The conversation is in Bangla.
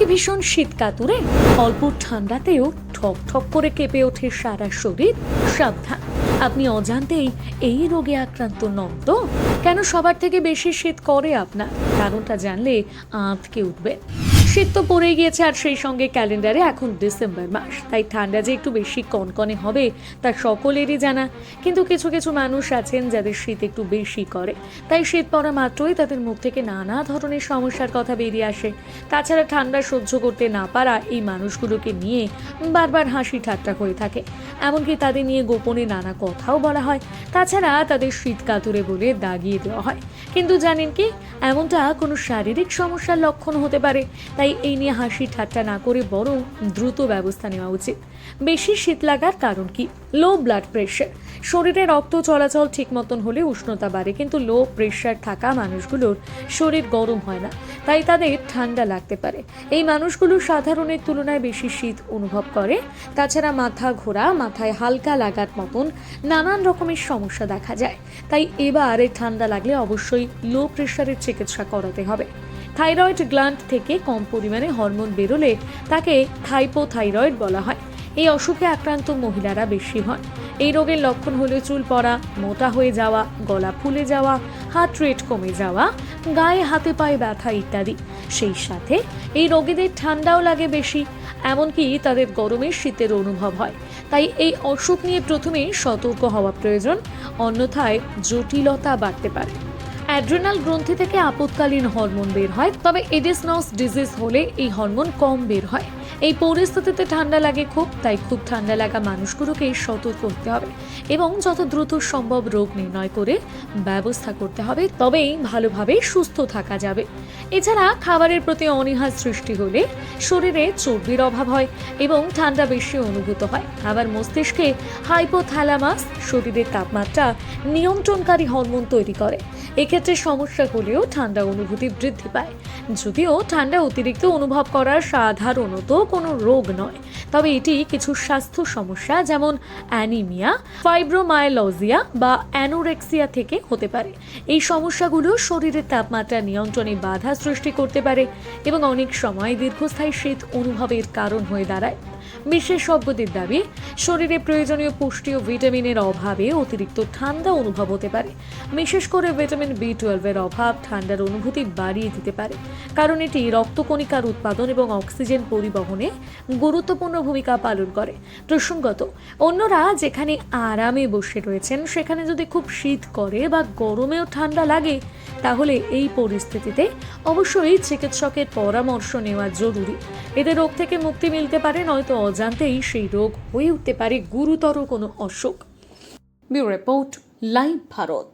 কি ভীষণ শীত কাতুরে অল্প ঠান্ডাতেও ঠক ঠক করে কেঁপে ওঠে সারা শরীর। সাবধান। আপনি অজান্তেই এই রোগে আক্রান্ত নন তো? কেন সবার থেকে বেশি শীত করে আপনার? কারণটা জানলে আঁতকে উঠবে শীত তো পড়ে গিয়েছে আর সেই সঙ্গে ক্যালেন্ডারে এখন ডিসেম্বর মাস। তাই ঠান্ডা যে একটু বেশি কনকনে হবে, তা সকলেরই জানা। কিন্তু কিছু কিছু মানুষ আছেন যাদের শীত একটু বেশি করে। তাই শীত পড়া মাত্রই তাদের মুখ থেকে নানা ধরনের সমস্যার কথা বেরিয়ে আসে। তাছাড়া ঠান্ডা সহ্য করতে না পারা এই মানুষগুলোকে নিয়ে বারবার হাসি ঠাট্টা হয়ে থাকে। এমনকি তাদের নিয়ে গোপনে নানা কথাও বলা হয়। তাছাড়া তাদের শীত কাতুরে বলে দাগিয়ে দেওয়া হয়। কিন্তু জানেন কি? এমনটা কোনো শারীরিক সমস্যার লক্ষণ হতে পারে। তাই এই নিয়ে হাসি ঠাট্টা না করে বরং দ্রুত ব্যবস্থা নেওয়া উচিত। বেশি শীত লাগার কারণ কি? লো ব্লাড প্রেশার শরীরে রক্ত চলাচল ঠিক মতন হলে উষ্ণতা বাড়ে, কিন্তু লো প্রেশার থাকা মানুষগুলোর শরীর গরম হয় না, তাই তাদের ঠান্ডা লাগতে পারে। এই মানুষগুলো সাধারণের তুলনায় বেশি শীত অনুভব করে। তাছাড়া মাথা ঘোরা, মাথায় হালকা লাগার মতন নানান রকমের সমস্যা দেখা যায়। তাই এবার ঠান্ডা লাগলে অবশ্যই লো প্রেশারের চিকিৎসা করাতে হবে। থাইরয়েড গ্ল্যান্ড থেকে কম পরিমাণে হরমোন বেরোলে তাকে থাইপোথাইরয়েড বলা হয়। এই অসুখে আক্রান্ত মহিলারা বেশি হন। এই রোগের লক্ষণ হলো চুল পড়া, মোটা হয়ে যাওয়া, গলা ফুলে যাওয়া, হার্ট রেট কমে যাওয়া, গায়ে হাতে পায়ে ব্যথা ইত্যাদি। সেই সাথে এই রোগীদের ঠান্ডাও লাগে বেশি, এমনকি তাদের গরমের শীতের অনুভব হয়। তাই এই অসুখ নিয়ে প্রথমেই সতর্ক হওয়া প্রয়োজন, অন্যথায় জটিলতা বাড়তে পারে। অ্যাড্রেনাল গ্রন্থি থেকে আপৎকালীন হরমোন বের হয়, তবে এডিসনস ডিজিজ হলে এই হরমোন কম বের হয়। এই পরিস্থিতিতে ঠান্ডা লাগে খুব, তাই খুব ঠান্ডা লাগা মানুষগুলোকে সতর্ক হতে হবে এবং যত দ্রুত সম্ভব রোগ নির্ণয় করে ব্যবস্থা করতে হবে, তবেই ভালোভাবে সুস্থ থাকা যাবে। এছাড়া খাবারের প্রতি অনীহার সৃষ্টি হলে শরীরে চর্বির অভাব হয় এবং ঠান্ডা বেশি অনুভূত হয়। আবার মস্তিষ্কে হাইপোথ্যালামাস, শরীরের তাপমাত্রা নিয়ন্ত্রণকারী হরমোন তৈরি করে। এক্ষেত্রে সমস্যা হলেও ঠান্ডা অনুভূতি বৃদ্ধি পায়। যদিও ঠান্ডা অতিরিক্ত অনুভব করা সাধারণত কোনো রোগ নয়। তবে এটি কিছু স্বাস্থ্য সমস্যা, যেমন অ্যানিমিয়া ফাইব্রোমায়োলজিয়া বা অ্যানোরেক্সিয়া থেকে হতে পারে। এই সমস্যাগুলো শরীরের তাপমাত্রা নিয়ন্ত্রণে বাধা সৃষ্টি করতে পারে এবং অনেক সময় দীর্ঘস্থায়ী শীত অনুভবের কারণ হয়ে দাঁড়ায়। বিশেষজ্ঞদের দাবি, শরীরে প্রয়োজনীয় পুষ্টি ও ভিটামিনের অভাবে অতিরিক্ত ঠান্ডা অনুভব হতে পারে। বিশেষ করে ভিটামিন বি টুয়েলভের অভাব ঠান্ডার অনুভূতি বাড়িয়ে দিতে পারে। কারণ এটি রক্তকণিকার উৎপাদন এবং অক্সিজেন পরিবহনে গুরুত্বপূর্ণ ভূমিকা পালন করে। প্রসঙ্গত, অন্যরা যেখানে আরামে বসে রয়েছেন, সেখানে যদি খুব শীত করে বা গরমেও ঠান্ডা লাগে, তাহলে এই পরিস্থিতিতে অবশ্যই চিকিৎসকের পরামর্শ নেওয়া জরুরি। এতে রোগ থেকে মুক্তি মিলতে পারে, নয়তো অজান্তেই সেই রোগ হয়ে উঠতে পারে গুরুতর কোনো অসুখ। Bureau report live Bharat.